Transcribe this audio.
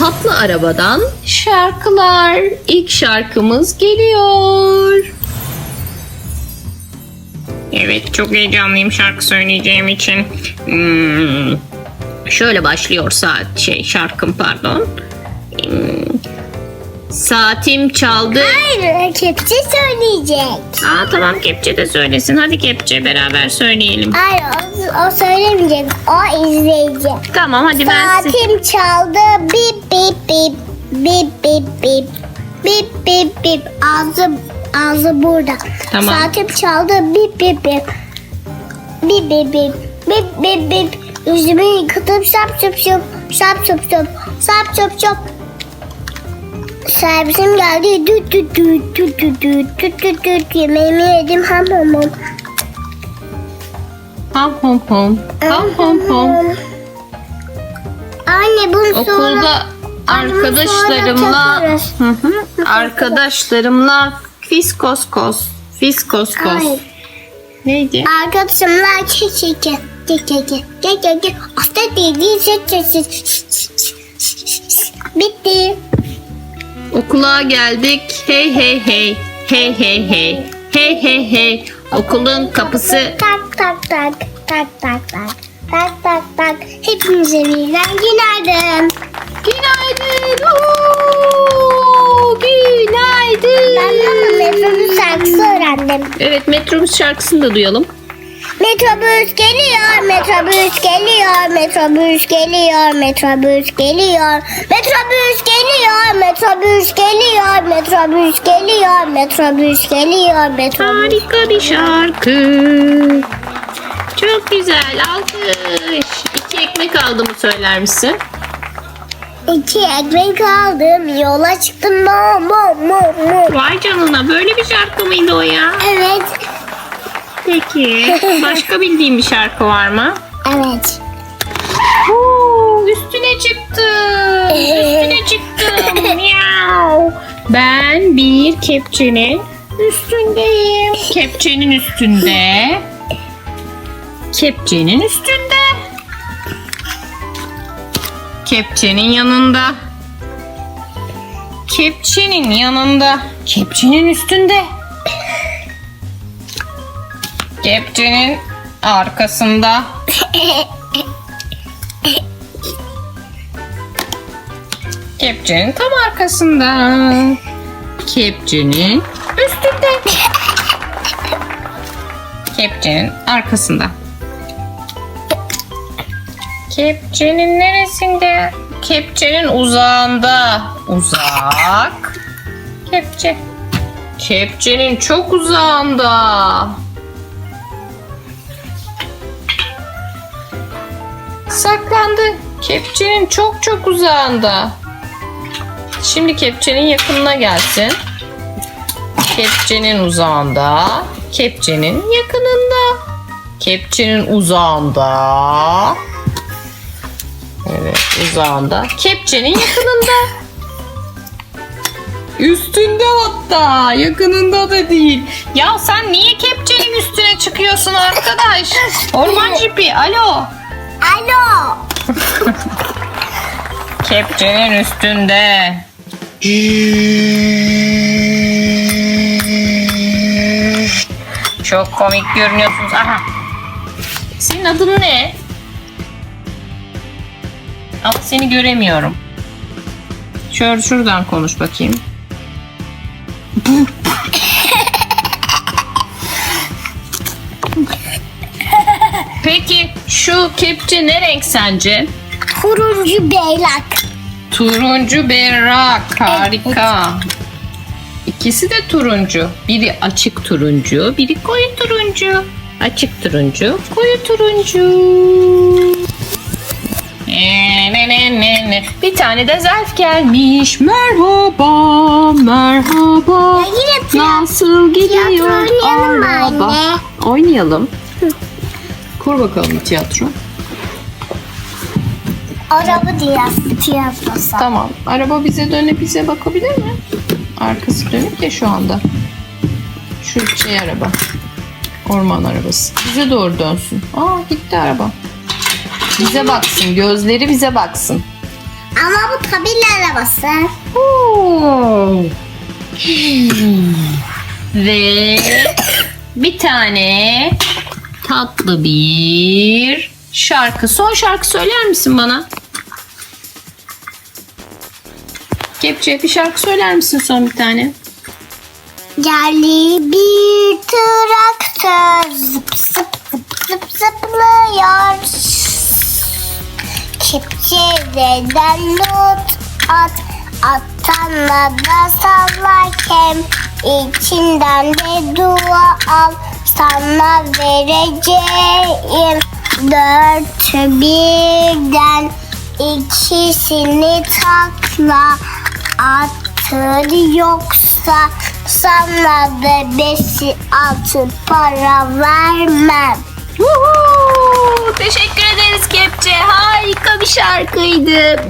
tatlı arabadan şarkılar. İlk şarkımız geliyor. Evet çok heyecanlıyım şarkı söyleyeceğim için. Hmm, Şöyle başlıyor saat şey şarkım pardon. Hmm, Saatim çaldı. Hayır, kepçe söyleyecek. Aa tamam kepçe de söylesin. Hadi kepçe beraber söyleyelim. Hayır, o, o söylemeyecek. O izleyici. Tamam hadi versin. Saatim çaldı. Bip bip bip. Bip bip bip. Bip bip bip. Ağzı, ağzı burada. Tamam. Saatim çaldı. Bip bip bip. Bip bip bip. Bip bip bip. Yüzümü yıkadım. Şap şap şap. Şap şap şap. Şap şap şap. Servisim geldi. Düt düt düt düt düt düt düt düt düt. Yemeğimi yedim. Ham ham ham. Ham hom hom. Ham hom hom. Anne bunu sonra... Okulda arkadaşlarımla. Hı hı. arkadaşlarımla fiskoskos fiskoskos Hayır. neydi? Arkadaşımla çekeke. Çekeke. Çekeke. Hasta değil. Bitti. Okula geldik. Hey hey hey. Hey hey hey. Hey hey hey. Okulun kapısı Tak tak tak. Tak tak tak. Tak tak tak. Hepinize birden günaydın. Günaydın. Oo, günaydın. Ben de metrobüs şarkısı öğrendim. Evet metrobüs şarkısını da duyalım. Metrobüs geliyor, metrobüs geliyor, metrobüs geliyor, metrobüs geliyor. Metrobüs geliyor, metrobüs geliyor, metrobüs geliyor, metrobüs geliyor, metrobüs. Harika bir şarkı. Çok güzel, alkış. İki ekmek aldım söyler misin? İki ekmek aldım, yola çıktım. Mo, mo, mo, mo. Vay canına, böyle bir şarkı mıydı o ya? Evet. Peki başka bildiğin bir şarkı var mı? evet. Oo, üstüne çıktı. Üstüne çıktım. Miau. Ben bir kepçenin üstündeyim. Kepçenin üstünde. Kepçenin üstünde. Kepçenin yanında. Kepçenin yanında. Kepçenin üstünde. Kepçenin arkasında. Kepçenin tam arkasında. Kepçenin üstünde. Kepçenin arkasında. Kepçenin neresinde? Kepçenin uzağında. Uzak. Kepçe. Kepçenin çok uzağında. Saklandı. Kepçenin çok çok uzağında. Şimdi kepçenin yakınına gelsin. Kepçenin uzağında. Kepçenin yakınında. Kepçenin uzağında. Evet uzağında. Kepçenin yakınında. Üstünde hatta. Yakınında da değil. Ya sen niye kepçenin üstüne çıkıyorsun arkadaş? Orman jipi. Alo. Alo. Kepçenin üstünde. Çok komik görünüyorsunuz. Aha. Senin adın ne? Ama seni göremiyorum. Şöyle şuradan konuş bakayım. Peki şu kepçe ne renk sence? Turuncu beylak. Turuncu berrak. Harika. İkisi de turuncu. Biri açık turuncu, biri koyu turuncu. Açık turuncu, koyu turuncu. Ne, ne, ne, ne, ne. Bir tane de zarf gelmiş. Merhaba, merhaba. Ya yine Nasıl gidiyor oynayalım mı anne? Oynayalım. Kur bakalım bir tiyatro. Araba tiyatrosu. Tamam. Araba bize dönüp bize bakabilir mi? Arkası dönük ya şu anda. Şu şey araba. Orman arabası. Bize doğru dönsün. Aa gitti araba. Bize baksın. Gözleri bize baksın. Ama bu tabela arabası. Oo. Ve bir tane tatlı bir şarkı. Son şarkı söyler misin bana? Kepçe bir şarkı söyler misin son bir tane? Yerli bir traktör zıp zıp zıp zıp zıplıyor. Kepçeden not at, attanla da sallarken içinden de dua al. Sana vereceğim dört birden ikisini takla attır yoksa sana da beşi altı para vermem. Woohoo! Teşekkür ederiz Kepçe. Harika bir şarkıydı.